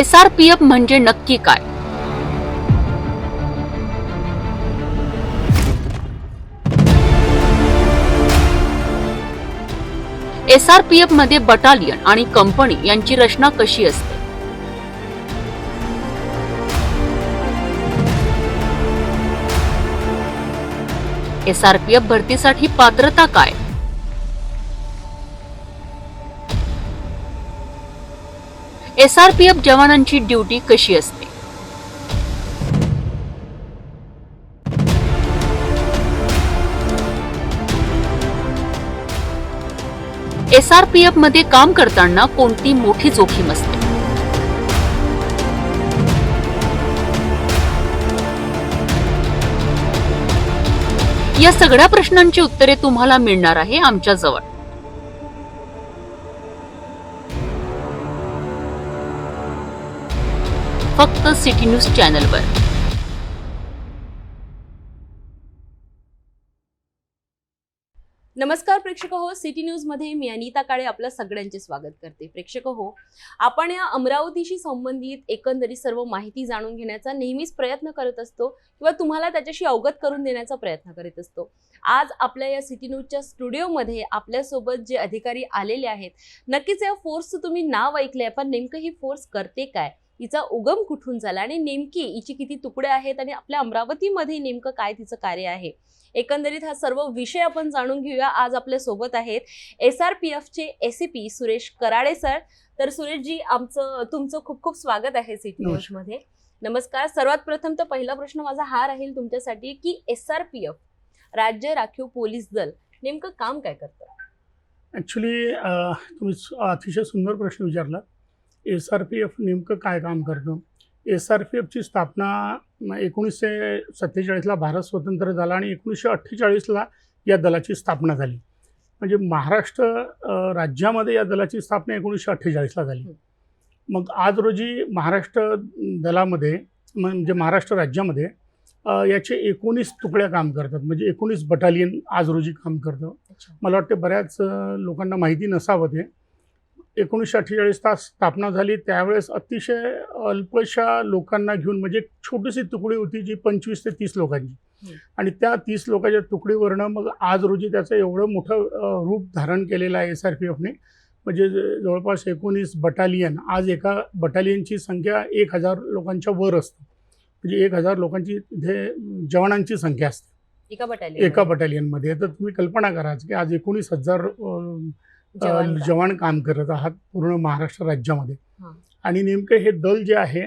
SRPF म्हणजे नक्की काय? एस आर पी एफमध्ये बटालियन आणि कंपनी यांची रचना कशी असते? एस आर पी एफ भरतीसाठी पात्रता काय? एस आर पी एफ जवानांची ड्युटी कशी असते? एस आर पी एफमध्ये काम करताना कोणती मोठी जोखीम असते? या सगळ्या प्रश्नांची उत्तरे तुम्हाला मिळणार आहे आमच्या जवळ. फक्त सिटी न्यूज चॅनलवर. नमस्कार प्रेक्षक हो सिटी न्यूजमध्ये मी अनिता काळे आपलं सगळ्यांचे स्वागत करते. प्रेक्षक हो आपण या अमरावतीशी संबंधित एकंदरीत सर्व माहिती जाणून घेण्याचा नेहमीच प्रयत्न करत असतो किंवा तुम्हाला त्याच्याशी अवगत करून देण्याचा प्रयत्न करीत असतो. आज आपल्या या सिटी न्यूजच्या स्टुडिओमध्ये आपल्यासोबत जे अधिकारी आलेले आहेत नक्कीच या फोर्सचं तुम्ही नाव ऐकलंय पण नेमकं ही फोर्स करते काय? हिचा उगम कुठून झाला आणि नेमकी हिची किती तुकडे आहेत आणि आपल्या अमरावतीमध्ये नेमकं काय तिचं कार्य आहे? एकंदरीत हा सर्व विषय आपण जाणून घेऊया. आज आपल्यासोबत आहेत एस आर पी एफचे एसीपी सुरेश कराडे सर. तर सुरेशजी आमचं तुमचं खूप खूप स्वागत आहे सिटी न्यूज नमस्कार. मध्ये नमस्कार. सर्वात प्रथम तर पहिला प्रश्न माझा हा राहील तुमच्यासाठी की एस आर पी एफ राज्य राखीव पोलीस दल नेमकं काम काय करतं? ॲक्च्युली तुम्ही अतिशय सुंदर प्रश्न विचारला एस आर पी एफ नेमकं काय काम करतं? एस आर पी एफची स्थापना एकोणीसशे सत्तेचाळीसला भारत स्वतंत्र झाला आणि एकोणीसशे अठ्ठेचाळीसला या दलाची स्थापना झाली. म्हणजे महाराष्ट्र राज्यामध्ये या दलाची स्थापना एकोणीसशे अठ्ठेचाळीसला झाली. मग आज रोजी महाराष्ट्र दलामध्ये म्हणजे महाराष्ट्र राज्यामध्ये याचे एकोणीस तुकड्या काम करतात. म्हणजे एकोणीस बटालियन आज रोजी काम करतं. मला वाटते बऱ्याच लोकांना माहिती नसावं ते. एकोणीसशे अठ्ठेचाळीस तास स्थापना झाली. त्यावेळेस अतिशय अल्पशा लोकांना घेऊन म्हणजे छोटीशी तुकडी होती जी पंचवीस ते तीस लोकांची. आणि त्या तीस लोकांच्या तुकडीवरनं मग आज रोजी त्याचं एवढं मोठं रूप धारण केलेलं आहे एस आर पी एफने. म्हणजे जवळपास एकोणीस बटालियन आज एका बटालियनची संख्या एक हजार लोकांच्या वर असते. म्हणजे एक हजार लोकांची तिथे जवानांची संख्या असते. एका बटालियन एका बटालियनमध्ये. तर तुम्ही कल्पना करा की आज एकोणीस हजार जवान काम करत आहात पूर्ण महाराष्ट्र राज्यामध्ये. आणि नेमकं हे दल जे आहे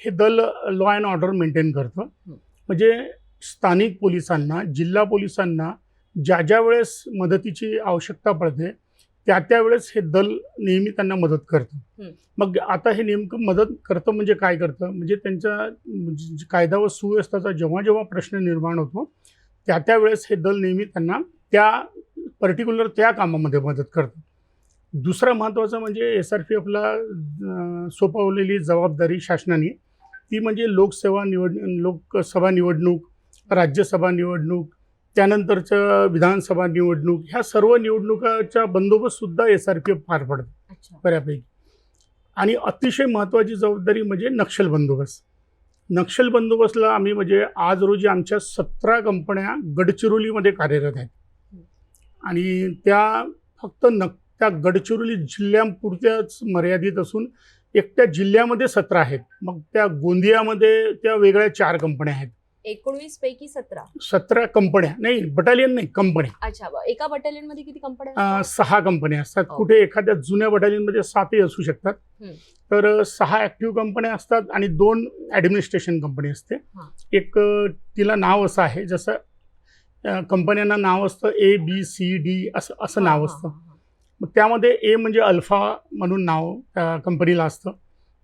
हे दल लॉ अँड ऑर्डर मेंटेन करतं. म्हणजे स्थानिक पोलिसांना जिल्हा पोलिसांना ज्या ज्या वेळेस मदतीची आवश्यकता पडते त्या त्या वेळेस हे दल नेहमी त्यांना मदत करतं. मग आता हे नेमकं मदत करतं म्हणजे काय करतं म्हणजे त्यांचा कायदा व सुव्यवस्थेचा जेव्हा जेव्हा प्रश्न निर्माण होतो त्या त्या वेळेस हे दल नेहमी त्यांना त्या पर्टिक्युलर त्या कामामध्ये मदत करतं दुसरं महत्त्वाचं म्हणजे एस आर पी एफला सोपवलेली जबाबदारी शासनाने. ती म्हणजे लोकसेवा निवड लोकसभा निवडणूक राज्यसभा निवडणूक त्यानंतरचं विधानसभा निवडणूक ह्या सर्व निवडणुकाचा बंदोबस्तसुद्धा एस आर पी एफ पार पडतं. बऱ्यापैकी. आणि अतिशय महत्त्वाची जबाबदारी म्हणजे नक्षल बंदोबस्त. नक्षल बंदोबस्तला आम्ही म्हणजे आज रोजी आमच्या सतरा कंपन्या गडचिरोलीमध्ये कार्यरत आहेत. आणि त्या फक्त न त्या गडचिरोली जिल्ह्यापुरत्याच मर्यादित असून एकट्या जिल्ह्यामध्ये सतरा आहेत. मग त्या गोंदियामध्ये त्या वेगळ्या चार कंपन्या आहेत. एकोणवीस पैकी सतरा. सतरा कंपन्या. नाही बटालियन नाही कंपन्या. अच्छा ब- एका बटालियनमध्ये किती कंपन्या अं, असतात? सहा कंपन्या असतात. हो. कुठे एखाद्या जुन्या बटालियनमध्ये सातही असू शकतात. तर अं, सहा ऍक्टिव्ह कंपन्या असतात आणि दोन ॲडमिनिस्ट्रेशन कंपनी असते. हां. एक अं, तिला नाव असं आहे. जसं अं, कंपन्यांना नाव असतं ए बी सी डी असं असं नाव हा, असतं. हा. मग त्यामध्ये ए म्हणजे अल्फा म्हणून नाव त्या कंपनीला असतं.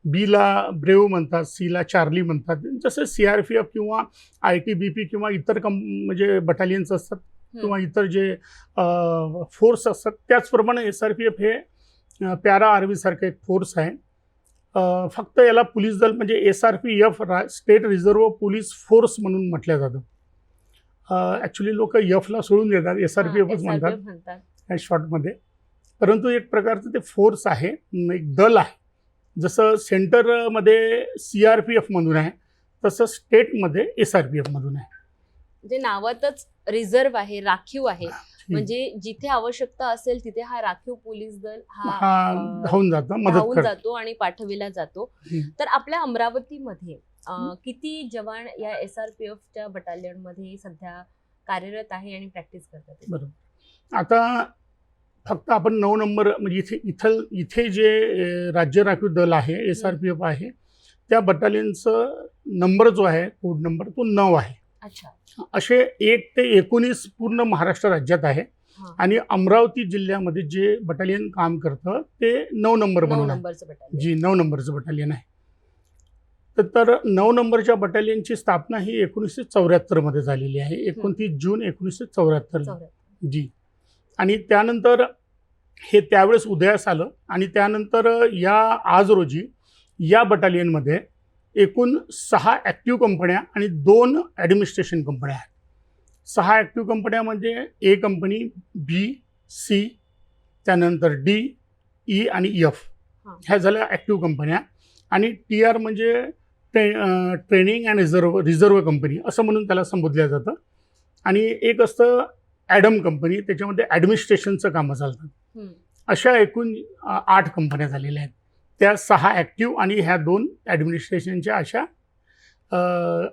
बीला ब्रेव म्हणतात सीला चार्ली म्हणतात. जसं सी आर पी एफ किंवा आय टी बी पी किंवा इतर कं म्हणजे बटालियन्स असतात किंवा इतर जे फोर्स असतात त्याचप्रमाणे एस आर पी एफ हे पॅरा आर्मीसारखं एक फोर्स आहे. फक्त याला पोलीस दल म्हणजे एस आर पी एफ रा स्टेट रिझर्व्ह पोलीस फोर्स म्हणून म्हटलं जातं. ॲक्च्युली लोक एफला सोडून देतात एस आर पी एफच म्हणतात. म्हणतात. या शॉर्टमध्ये परंतु एक प्रकारचं ते फोर्स आहे एक दल आहे. जसं सेंटरमध्ये सी आर पी एफमधून आहे तसं स्टेटमध्ये एस आर पी एफमधून आहे. म्हणजे नावातच रिझर्व्ह आहे राखीव आहे. म्हणजे जिथे आवश्यकता असेल तिथे हा राखीव पोलीस दल हा धावून जातं धावून जातो आणि पाठविला जातो. तर आपल्या अमरावतीमध्ये किती जवान या एस आर पी एफच्या बटालियनमध्ये सध्या कार्यरत आहे आणि प्रॅक्टिस करतात? बरोबर. आता फक्त आपण नऊ नंबर म्हणजे इथे इथं इथे जे राज्य राखीव दल आहे एस आर पी एफ आहे त्या बटालियनचं नंबर जो आहे कोड नंबर तो नऊ आहे. अच्छा. असे एक ते एकोणीस पूर्ण महाराष्ट्र राज्यात आहे. आणि अमरावती जिल्ह्यामध्ये जे बटालियन काम करतं ते नऊ नंबर म्हणून जी नऊ नंबरचं बटालियन आहे. तर तर नऊ नंबरच्या बटालियनची स्थापना ही एकोणीसशे चौऱ्याहत्तरमध्ये झालेली आहे. एकोणतीस जून एकोणीसशे चौऱ्याहत्तर. जी. आणि त्यानंतर हे त्यावेळेस उदयास आलं आणि त्यानंतर या आज रोजी या बटालियनमध्ये एकूण सहा ॲक्टिव्ह कंपन्या आणि दोन ॲडमिनिस्ट्रेशन कंपन्या आहेत. सहा ॲक्टिव्ह कंपन्या म्हणजे ए कंपनी बी सी त्यानंतर डी ई आणि एफ. ह्या झाल्या ॲक्टिव्ह कंपन्या आणि टी आर म्हणजे tray training and reserve reserve company असं म्हणून त्याला संबोधलं जातं. आणि एक असतं ॲडम कंपनी त्याच्यामध्ये ॲडमिनिस्ट्रेशनचं कामं चालतात. अशा एकूण आठ कंपन्या झालेल्या आहेत. त्या सहा ॲक्टिव्ह आणि ह्या दोन ॲडमिनिस्ट्रेशनच्या अशा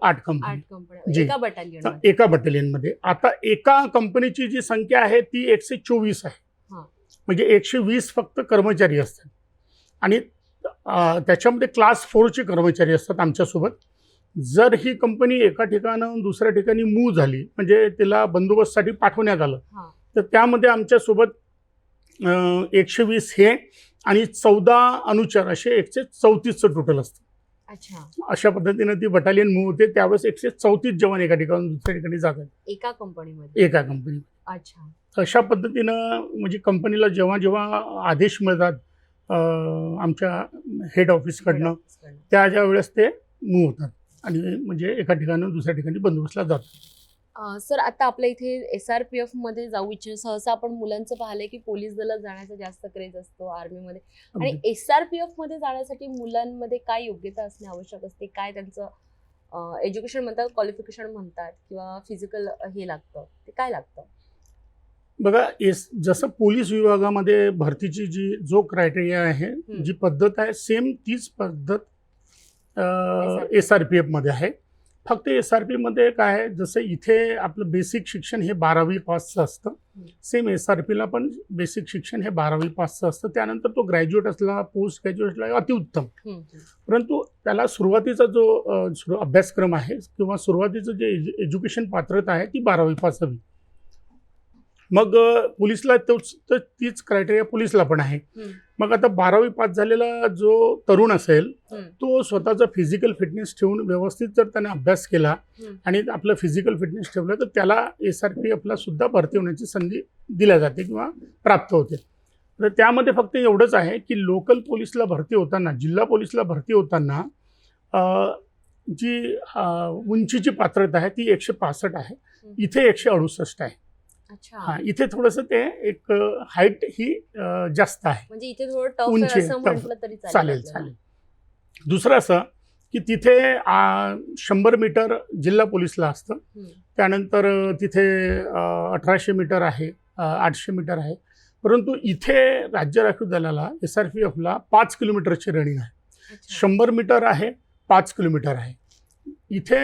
आठ कंपन्या. जी. एका बटालियनमध्ये आता एका कंपनीची जी संख्या आहे ती एकशे चोवीस आहे. हां. म्हणजे एकशे वीस फक्त कर्मचारी असतात. आणि त्याच्यामध्ये क्लास फोरचे कर्मचारी असतात आमच्यासोबत. जर ही कंपनी एका ठिकाणाहून दुसऱ्या ठिकाणी मूव्ह झाली म्हणजे तिला बंदोबस्तसाठी पाठवण्यात आलं. तर त्यामध्ये आमच्यासोबत एकशे वीस हे आणि चौदा अनुचर असे एकशे चौतीसचं टोटल असतं. अच्छा. अशा पद्धतीनं ती बटालियन मूव्ह होते. त्यावेळेस एकशे चौतीस जवान एका ठिकाणून दुसऱ्या ठिकाणी जातात एका कंपनीमध्ये एका कंपनी अच्छा. अशा पद्धतीनं म्हणजे कंपनीला जेव्हा जेव्हा आदेश मिळतात आमच्या हेड ऑफिसकडनं त्या ज्या वेळेस ते मूव्ह होतात. आणि म्हणजे एका ठिकाणून दुसऱ्या ठिकाणी बंदोबस्तला जातात अं, सर आता आपल्या इथे एस आर पी एफमध्ये जाऊ इच्छित. सहसा आपण मुलांचं पाहिलंय की पोलीस दलात जाण्याचा जास्त क्रेज असतो आर्मीमध्ये आणि एस आर पी एफमध्ये जाण्यासाठी मुलांमध्ये काय योग्यता असणे आवश्यक असते? काय त्यांचं एज्युकेशन म्हणतात क्वालिफिकेशन म्हणतात किंवा फिजिकल हे लागतं? ते काय लागतं? बघा एस जसं पोलीस विभागामध्ये भरतीची जी जो क्रायटेरिया आहे जी पद्धत आहे सेम तीच पद्धत. एस आर पी एफमध्ये आहे. फक्त एस आर पीमध्ये काय आहे जसं इथे आपलं बेसिक शिक्षण हे बारावी पासचं असतं. सुसेम एस आर पीला पण बेसिक शिक्षण हे बारावी पासचं असतं. त्यानंतर तो ग्रॅज्युएट असला पोस्ट ग्रॅज्युएट असला अतिउत्तम. परंतु त्याला सुरुवातीचा जो अभ्यासक्रम आहे किंवा सुरुवातीचं जे एज्यु एज्युकेशन पात्रता आहे ती बारावी पास हवी मग पोलीसला तोच तर तीच क्रायटेरिया पोलीसला पण आहे. मग आता बारावी पास झालेला जो तरुण असेल. तो स्वतःचा फिजिकल फिटनेस ठेवून व्यवस्थित जर त्याने अभ्यास केला. आणि आपलं फिजिकल फिटनेस ठेवलं तर त्याला एस आर पी एफला सुद्धा भरती होण्याची संधी दिल्या जाते किंवा प्राप्त होते तर त्यामध्ये फक्त एवढंच आहे की लोकल पोलीसला भरती होताना जिल्हा पोलीसला भरती होताना जी उंचीची पात्रता आहे ती एकशे पासष्ट आहे इथे एकशे अडुसष्ट आहे हां इथे थोडंसं ते एक हाईट ही जास्त आहे. म्हणजे इथे थोडं उंची तरी चालेल चालेल दुसरं असं की तिथे शंभर मीटर जिल्हा पोलीसला असतं. त्यानंतर तिथे अठराशे मीटर आहे आठशे मीटर आहे. परंतु इथे राज्य राखीव दलाला एस आर पी एफला पाच किलोमीटरची रनिंग आहे. शंभर मीटर आहे पाच किलोमीटर आहे. इथे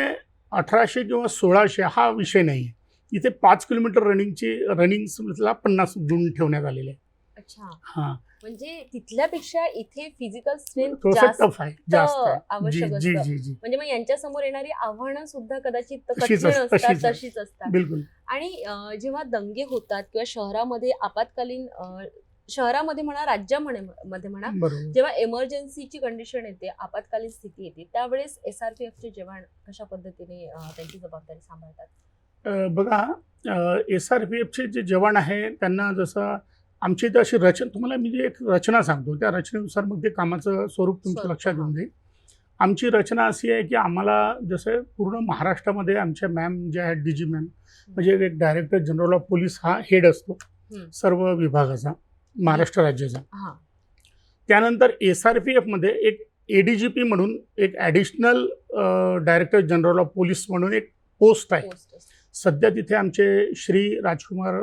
अठराशे किंवा सोळाशे हा विषय नाही आहे इथे पाच किलोमीटर रनिंगची रनिंगला पन्नास गुण ठेवण्यात आलेले आहे. अच्छा. हां. म्हणजे तिथल्यापेक्षा इथे फिजिकल स्ट्रेंथ थोडंसं जास्त टफ आहे जास्त आहे. आवश्यक जी जी असतं. जी जी म्हणजे मग यांच्या समोर येणारी आव्हानं सुद्धा कदाचित तशीच कठीण असतात, असतात तशीच तशीच असतात. बिलकुल. आणि अं, जेव्हा दंगे होतात किंवा शहरामध्ये आपत्कालीन अं, शहरामध्ये म्हणा राज्यामध्ये मध्ये म्हणा बरोबर. जेव्हा एमर्जन्सीची कंडिशन येते आपत्कालीन स्थिती येते त्यावेळेस एस आर पी एफचे जवान कशा पद्धतीने अं, त्यांची जबाबदारी सांभाळतात? बघा एस आर पी एफचे जे जवान आहे त्यांना जसं आमची इथं अशी रचना तुम्हाला मी जे एक रचना सांगतो त्या रचनेनुसार मग ते कामाचं स्वरूप तुमच्या स्वरूप, लक्षात येऊन. जाईल आमची रचना अशी आहे की आम्हाला जसं पूर्ण महाराष्ट्रामध्ये आमच्या मॅम ज्या आहेत डी जी मॅम म्हणजे एक डायरेक्टर जनरल ऑफ पोलीस हा हेड असतो. सर्व विभागाचा महाराष्ट्र राज्याचा त्यानंतर एस आर पी एफमध्ये एक ए डी जी पी म्हणून एक additional director general of police म्हणून एक पोस्ट आहे. सध्या तिथे आमचे श्री राजकुमार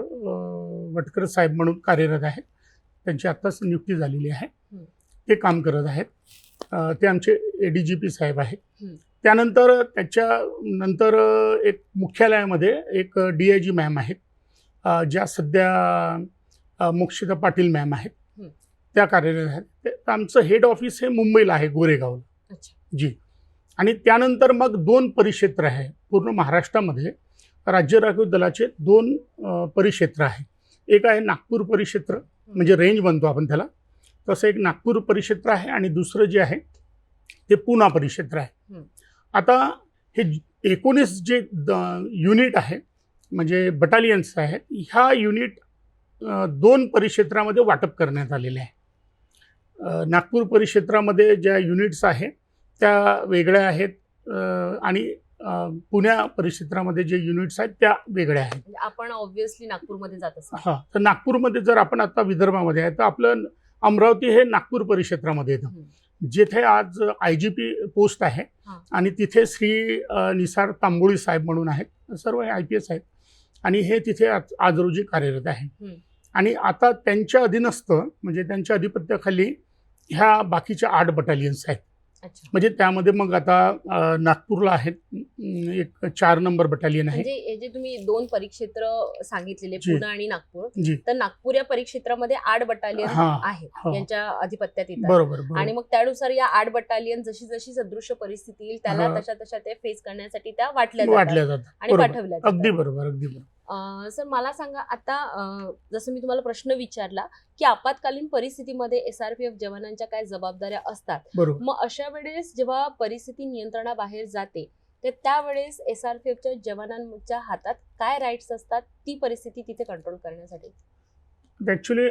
वटकर साहेब म्हणून कार्यरत आहेत. त्यांची आत्ताच नियुक्ती झालेली आहे. ते काम करत आहेत. ते आमचे ए डी जी पी साहेब आहेत. त्यानंतर त्याच्यानंतर अ, एक मुख्यालयामध्ये एक डी आय जी मॅम आहेत. ज्या सध्या मोक्षिता पाटील मॅम आहेत. त्या कार्यरत आहेत. आमचं हेड ऑफिस हे मुंबईला आहे गोरेगावला. जी. आणि त्यानंतर मग दोन परिक्षेत्र आहे. पूर्ण महाराष्ट्रामध्ये राज्य राखीव दलाचे दोन परिक्षेत्र आहे. एक आहे नागपूर परिक्षेत्र म्हणजे रेंज म्हणतो आपण त्याला. तसं एक नागपूर परिक्षेत्र आहे आणि दुसरं जे आहे ते पुणा परिक्षेत्र आहे. आता हे एकोणीस जे द- युनिट आहे म्हणजे बटालियन्स आहेत ह्या युनिट दोन परिक्षेत्रामध्ये वाटप करण्यात आलेले आहे. नागपूर परिक्षेत्रामध्ये ज्या युनिट्स आहे त्या वेगळ्या आहेत आणि पुण्या परिक्षेत्रामध्ये जे युनिट्स आहेत त्या वेगळ्या आहेत. म्हणजे आपण ऑब्व्हियसली नागपूरमध्ये जात असतो हां तर नागपूरमध्ये जर आपण आता विदर्भामध्ये आहे तर आपलं अमरावती हे नागपूर परिक्षेत्रामध्ये येतं. हं. जिथे आज आय जी पी पोस्ट आहे हां. आणि तिथे श्री निसार तांबोळी साहेब म्हणून आहेत. सर्व आय पी एस आहेत. आणि हे तिथे आज आज रोजी कार्यरत आहे. हं. आणि आता त्यांच्या अधीनस्थ म्हणजे त्यांच्या अधिपत्याखाली ह्या बाकीच्या आठ बटालियन्स आहेत. म्हणजे त्यामध्ये मग आता नागपूरला आहेत एक चार नंबर बटालियन आहे म्हणजे जे तुम्ही दोन परिक्षेत्र सांगितलेले. पुणे आणि नागपूर तर नागपूर या परिक्षेत्रामध्ये आठ बटालियन आहेत हा. यांच्या अधिपत्यात येतात. आणि मग त्यानुसार या आठ बटालियन जशी जशी सदृश्य परिस्थिती येईल त्याला. तशा तशा ते फेस करण्यासाठी त्या वाटल्या जातात. वाटल्या जातात. आणि. पाठवल्या अगदी जातात बरोबर अगदी बरोबर. सर मला सांगा आता जसं मी तुम्हाला प्रश्न विचारला की आपत्कालीन परिस्थितीमध्ये एसआरपीएफ जवानांच्या काय जबाबदाऱ्या असतात? बरोबर. मग अशा वेळेस जेव्हा परिस्थिती नियंत्रणाबाहेर जाते तर त्यावेळेस एसआरपीएफच्या जवानांच्या हातात काय राईट्स असतात? ती परिस्थिती तिथे कंट्रोल करण्यासाठी. ॲक्च्युली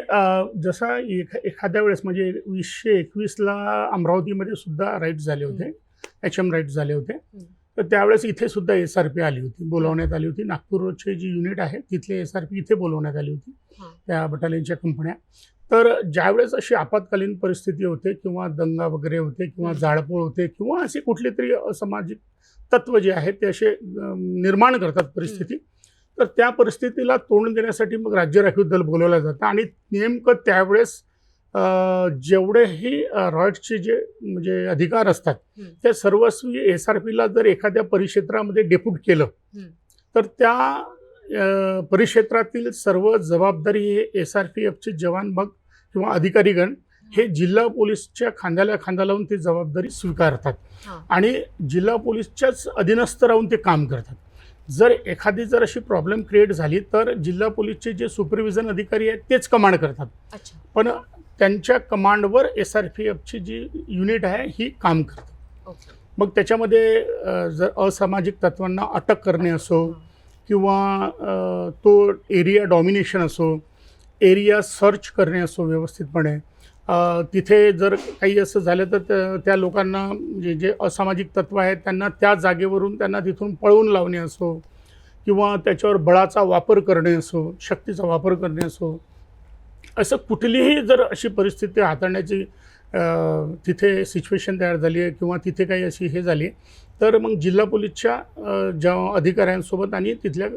जसा एख एखाद्या वेळेस म्हणजे वीसशे एकवीसला अमरावतीमध्ये सुद्धा राईट झाले होते. एच एम राईट झाले होते. तर त्यावेळेस इथे सुद्धा एस आर पी आली होती बोलवण्यात आली होती नागपूरचे जी युनिट आहे तिथले एस आर पी इथे बोलवण्यात आली होती. त्या बटालियनच्या कंपन्या तर ज्यावेळेस अशी आपत्कालीन परिस्थिती होते किंवा दंगा वगैरे होते किंवा. जाळपोळ होते किंवा असे कुठले तरी असामाजिक तत्व जे आहेत ते असे निर्माण करतात परिस्थिती तर त्या परिस्थितीला तोंड देण्यासाठी मग राज्य राखीव दल बोलवलं जातं आणि नेमकं त्यावेळेस जेवढेही रॉयट्सचे जे म्हणजे अधिकार असतात. त्या सर्वस्वी एस आर पीला जर एखाद्या परिक्षेत्रामध्ये डेप्यूट केलं. तर त्या परिक्षेत्रातील सर्व जबाबदारी हे एस आर पी एफचे जवान मग किंवा अधिकारीगण हे जिल्हा पोलीसच्या खांद्याला खांदा लावून ती जबाबदारी स्वीकारतात. आणि जिल्हा पोलीसच्याच अधीनस्थ राहून ते काम करतात जर एखादी जर अशी प्रॉब्लेम क्रिएट झाली तर जिल्हा पोलीसचे जे सुपरविजन अधिकारी आहेत तेच कमांड करतात पण त्यांच्या कमांडवर एस आर पी एफची जी युनिट आहे ही काम करते. मग त्याच्यामध्ये जर असामाजिक तत्वांना अटक करणे असो किंवा तो एरिया डॉमिनेशन असो एरिया सर्च करणे असो व्यवस्थितपणे तिथे जर काही असं झालं तर त्या- त्या लोकांना म्हणजे जे असामाजिक तत्व आहेत त्यांना त्या जागेवरून त्यांना तिथून पळवून लावणे असो किंवा त्याच्यावर बळाचा वापर करणे असो शक्तीचा वापर करणे असो असं कुठलीही जर अशी परिस्थिती हाताळण्याची तिथे सिच्युएशन तयार झाली आहे किंवा तिथे काही अशी हे झाली तर मग जिल्हा पोलीसच्या ज्या अधिकाऱ्यांसोबत आणि तिथल्या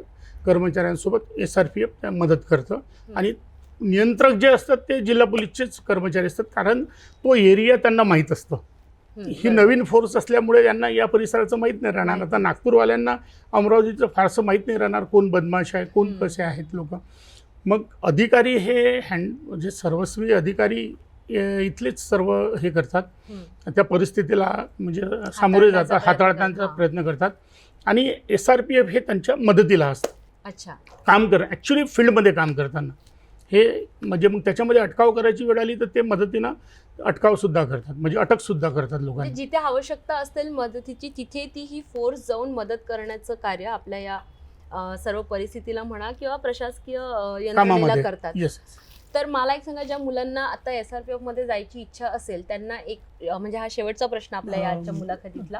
कर्मचाऱ्यांसोबत एस आर पी एफ मदत करतं आणि नियंत्रक जे असतात ते जिल्हा पोलीसचेच कर्मचारी असतात कारण तो एरिया त्यांना माहीत असतो ही. नवीन फोर्स असल्यामुळे यांना या परिसराचं माहीत नाही राहणार आता नागपूरवाल्यांना अमरावतीचं फारसं माहीत नाही राहणार कोण बदमाश आहे कोण. कसे आहेत लोक मग अधिकारी हे हँड म्हणजे सर्वस्वी अधिकारी इथलेच सर्व हे करतात. त्या परिस्थितीला म्हणजे सामोरे जातात हाताळण्याचा. प्रयत्न करतात. आणि एस आर पी एफ हे त्यांच्या मदतीला असतं. अच्छा. काम कर ॲक्च्युली फील्डमध्ये काम करताना. हे म्हणजे मग त्याच्यामध्ये अटकाव करायची वेळ आली तर ते मदतीनं अटकावसुद्धा करतात. म्हणजे अटकसुद्धा करतात म्हणजे लोकांना. जिथे आवश्यकता असेल मदतीची तिथे ती ही फोर्स जाऊन मदत करण्याचं कार्य आपल्या या सर्व परिस्थितीला म्हणा किंवा प्रशासकीय यंत्रणेला करतात. तर मला एक सांगा ज्या मुलांना आता एस आर पी एफमध्ये जायची इच्छा असेल त्यांना एक म्हणजे हा शेवटचा प्रश्न आपल्या या आजच्या मुलाखतीतला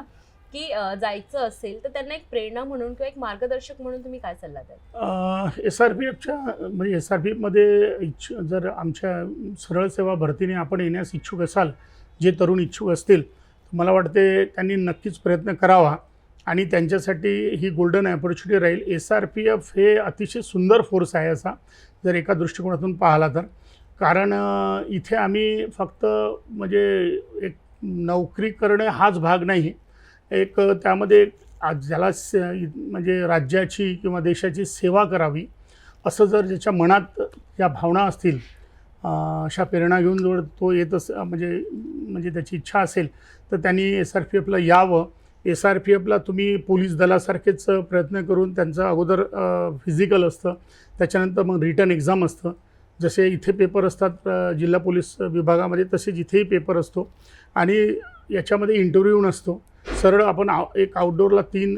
की जायचं असेल तर त्यांना एक प्रेरणा म्हणून किंवा एक मार्गदर्शक म्हणून तुम्ही काय सल्ला द्याल? एस आर पी एफच्या म्हणजे एस आर पी एफमध्ये इच्छु जर आमच्या सरळ सेवा भरतीने आपण येण्यास इच्छुक असाल जे तरुण इच्छुक असतील मला वाटते त्यांनी नक्कीच प्रयत्न करावा. आणि त्यांच्यासाठी ही गोल्डन ऑपॉर्च्युनिटी राहील. एस आर पी एफ हे अतिशय सुंदर फोर्स आहे असा जर एका दृष्टिकोनातून पाहिला तर. कारण इथे आम्ही फक्त म्हणजे एक नोकरी करणे हाच भाग नाही. एक त्यामध्ये आज ज्याला स म्हणजे राज्याची किंवा देशाची सेवा करावी असं जर ज्याच्या मनात या भावना असतील अशा प्रेरणा घेऊन जर तो येत अस म्हणजे म्हणजे त्याची इच्छा असेल तर त्यांनी एस आर पी एफला यावं. एस आर पी एफला तुम्ही पोलीस दलासारखेच प्रयत्न करून त्यांचं अगोदर फिजिकल असतं. त्याच्यानंतर मग रिटर्न एक्झाम असतं. जसे इथे पेपर असतात जिल्हा पोलीस विभागामध्ये तसेच इथेही पेपर असतो. आणि याच्यामध्ये इंटरव्ह्यू नसतो. सरळ आपण आव एक आउटडोअरला तीन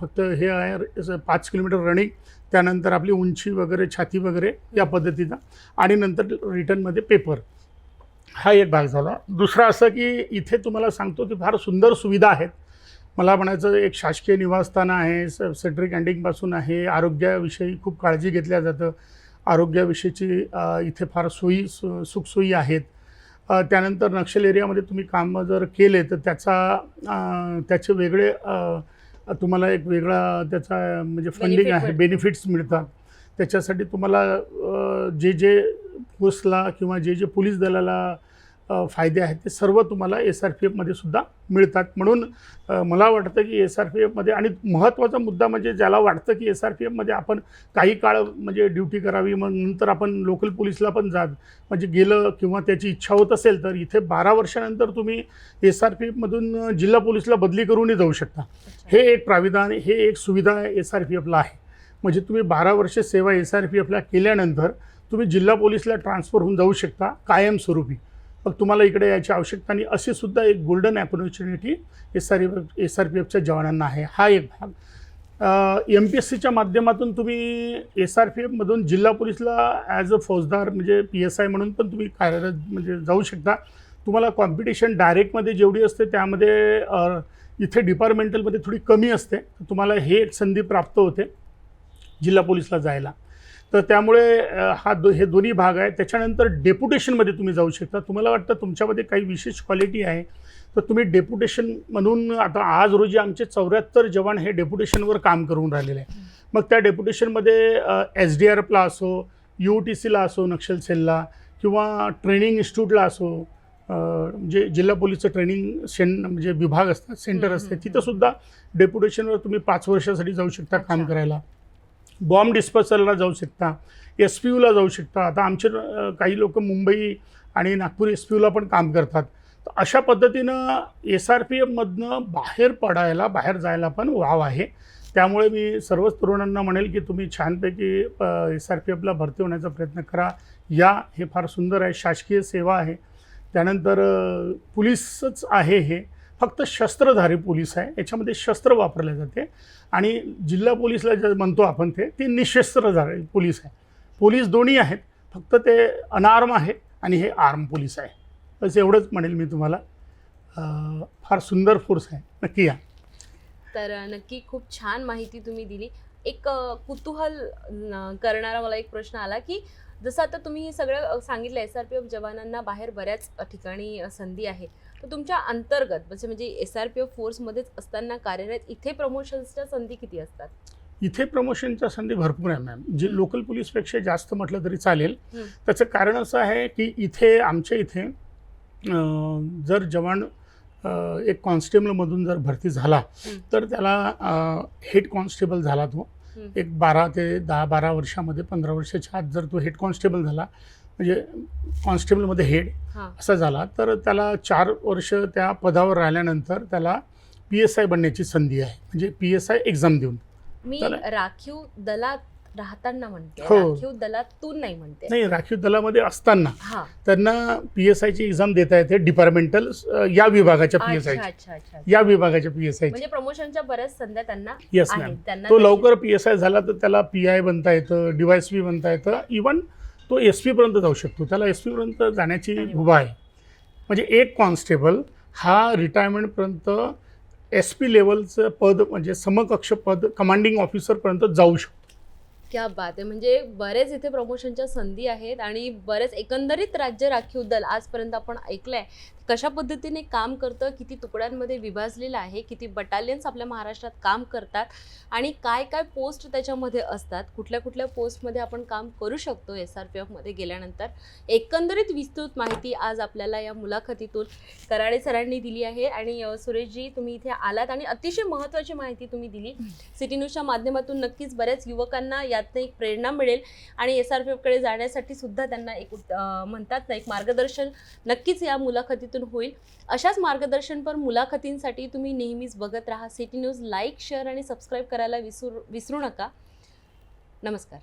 फक्त हे आहे पाच किलोमीटर रनिंग त्यानंतर आपली उंची वगैरे छाती वगैरे या पद्धतीनं आणि नंतर रिटर्नमध्ये पेपर हा एक भाग झाला. दुसरा असं की इथे तुम्हाला सांगतो की फार सुंदर सुविधा आहेत. मला म्हणायचं एक शासकीय निवासस्थान आहे स सेंट्रल कॅन्टीनपासून आहे आरोग्याविषयी खूप काळजी घेतल्या जातं. आरोग्याविषयीची इथे फार सोयी सु सुखसोयी आहेत. त्यानंतर नक्षल एरियामध्ये तुम्ही कामं जर केले तर त्याचा त्याचे वेगळे तुम्हाला एक वेगळा त्याचा म्हणजे फंडिंग आहे. बेनिफिट्स मिळतात. त्याच्यासाठी तुम्हाला जे जे पोस्टला किंवा जे जे पोलीस दलाला फायदे आहेत ते सर्व तुम्हाला एस आर पी एफमध्ये सुद्धा मिळतात. म्हणून मला वाटतं की एस आर पी एफमध्ये आणि महत्त्वाचा मुद्दा म्हणजे ज्याला वाटतं की एस आर पी एफमध्ये आपण काही काळ म्हणजे ड्युटी करावी मग नंतर आपण लोकल पोलीसला पण जात म्हणजे गेलं किंवा त्याची इच्छा होत असेल तर इथे बारा वर्षानंतर तुम्ही एस आर पी एफमधून जिल्हा पोलीसला बदली करूनही जाऊ शकता. हे एक प्राविधान हे एक सुविधा एस आर पी एफला आहे. म्हणजे तुम्ही बारा वर्ष सेवा एस आर पी एफला केल्यानंतर तुम्ही जिल्हा पोलीसला ट्रान्सफर होऊन जाऊ शकता कायमस्वरूपी. मग तुम्हाला इकडे यायची आवश्यकता आणि अशी सुद्धा एक golden opportunity S R F S R P एफच्या जवानांना आहे. हा एक भाग. एम पी एस सीच्या माध्यमातून तुम्ही एस आर पी एफमधून जिल्हा पोलीसला ॲज अ फौजदार म्हणजे पी एस आय म्हणून पण तुम्ही कार्यरत म्हणजे जाऊ शकता. तुम्हाला कॉम्पिटिशन डायरेक्टमध्ये जेवढी असते त्यामध्ये इथे डिपार्टमेंटलमध्ये थोडी कमी असते. तुम्हाला हे एक संधी प्राप्त होते जिल्हा पोलीसला जायला. तर त्यामुळे हा दो हे दोन्ही भाग आहे त्याच्यानंतर डेप्युटेशनमध्ये तुम्ही जाऊ शकता. तुम्हाला वाटतं तुमच्यामध्ये काही विशेष क्वालिटी आहे. तर तुम्ही डेप्युटेशन म्हणून आता आज रोजी आमचे चौऱ्याहत्तर जवान हे डेप्युटेशनवर काम करून राहिलेले आहे मग त्या डेप्युटेशनमध्ये एस डी आर एफला असो यू टी सीला असो नक्षल सेलला किंवा ट्रेनिंग इन्स्टिट्यूटला असो जे जिल्हा पोलीसचं ट्रेनिंग सें म्हणजे विभाग असतात सेंटर असते तिथंसुद्धा डेप्युटेशनवर तुम्ही पाच वर्षासाठी जाऊ शकता काम. करायला. बॉम्ब डिस्पोजलला जाऊ शकता एस पी यूला जाऊ शकता. आता आमचे काही लोक मुंबई आणि नागपूर एस पी यूला पण काम करतात. तर अशा पद्धतीनं एस आर पी एफमधनं बाहेर पडायला बाहेर जायला पण वाव आहे. त्यामुळे मी सर्वच तरुणांना म्हणेल की तुम्ही छानपैकी एस आर पी एफला भरती होण्याचा प्रयत्न करा. या हे फार सुंदर आहे. शासकीय सेवा आहे. त्यानंतर अ, पोलीसच आहे हे. फक्त शस्त्रधारी पोलीस आहे याच्यामध्ये शस्त्र वापरले जाते. आणि जिल्हा पोलीसला जे म्हणतो आपण ते ते निशस्त्रधारी पोलीस आहे. पोलीस दोन्ही आहेत फक्त ते अनार्म आहे आणि हे आर्म पोलीस आहे. बस एवढंच म्हणेल मी तुम्हाला. फार सुंदर फोर्स आहे. नक्की या. तर नक्की खूप छान माहिती तुम्ही दिली. एक कुतूहल करणारा मला एक प्रश्न आला की जसं आता तुम्ही हे सगळं सांगितलं एस आर पी एफ जवानांना बाहेर बऱ्याच ठिकाणी संधी आहे. तर तुमच्या अंतर्गत म्हणजे म्हणजे एस आर पी एफ फोर्समध्येच असताना कार्यरत इथे प्रमोशन्सच्या संधी किती असतात इथे प्रमोशनच्या संधी भरपूर आहे मॅम जे लोकल पोलीसपेक्षा जास्त म्हटलं तरी चालेल. त्याचं कारण असं आहे की इथे आमच्या इथे जर जवान एक कॉन्स्टेबलमधून जर भरती झाला. तर त्याला हेड कॉन्स्टेबल झाला तो. एक बारा ते दहा बारा वर्षामध्ये पंधरा वर्षाच्या आत जर तो हेड कॉन्स्टेबल झाला म्हणजे कॉन्स्टेबलमध्ये हेड असा झाला. तर त्याला चार वर्ष त्या पदावर राहिल्यानंतर त्याला पी एस आय बनण्याची संधी आहे. म्हणजे पी एस आय एक्झाम देऊन. मी. राखीव दलात राहताना म्हणते. हो. राखीव दलातून नाही म्हणते. नाही राखीव दलामध्ये असताना हा. त्यांना पी एस आयची एक्झाम देता येते डिपार्टमेंटल या विभागाच्या पी एस अच्छा आयची अच्छा अच्छा या विभागाच्या पी एस आयची म्हणजे प्रमोशनच्या बऱ्याच संध्या त्यांना येस मॅम आहेत. त्यांना तो लवकर पी एस आय झाला तर त्याला पी आय बनता येतं डिवायस बनता येतं. इवन तो एस पीपर्यंत जाऊ शकतो. त्याला एस पीपर्यंत जाण्याची मुभा आहे. म्हणजे एक कॉन्स्टेबल हा रिटायरमेंटपर्यंत एस पी लेवलचं पद म्हणजे समकक्ष पद कमांडिंग ऑफिसरपर्यंत जाऊ शकतो. क्या बात आहे. म्हणजे बरेच इथे प्रमोशनच्या संधी आहेत आणि बरेच एकंदरीत राज्य राखीव दल आजपर्यंत आपण ऐकलंय. कशा पद्धतीने काम करतं किती तुकड्यांमध्ये विभाजलेलं आहे किती बटालियन्स आपल्या महाराष्ट्रात काम करतात आणि काय काय पोस्ट त्याच्यामध्ये असतात कुठल्या कुठल्या पोस्टमध्ये आपण काम करू शकतो एस आर पी एफमध्ये गेल्यानंतर? एकंदरीत विस्तृत माहिती आज आपल्याला या मुलाखतीतून कराडे सरांनी दिली आहे आणि सुरेशजी तुम्ही इथे आलात आणि अतिशय महत्त्वाची माहिती तुम्ही दिली. सिटी न्यूजच्या माध्यमातून नक्कीच बऱ्याच युवकांना यातनं एक प्रेरणा मिळेल आणि एस आर पी एफकडे जाण्यासाठी सुद्धा त्यांना एक म्हणतात ना एक मार्गदर्शन नक्कीच या मुलाखतीतून होईल. अशाच मार्गदर्शनपर मुलाखतींसाठी तुम्ही नेहमीच बघत राहा. सिटी न्यूज लाईक शेअर आणि सबस्क्राईब करायला विसरू विसरू नका. नमस्कार.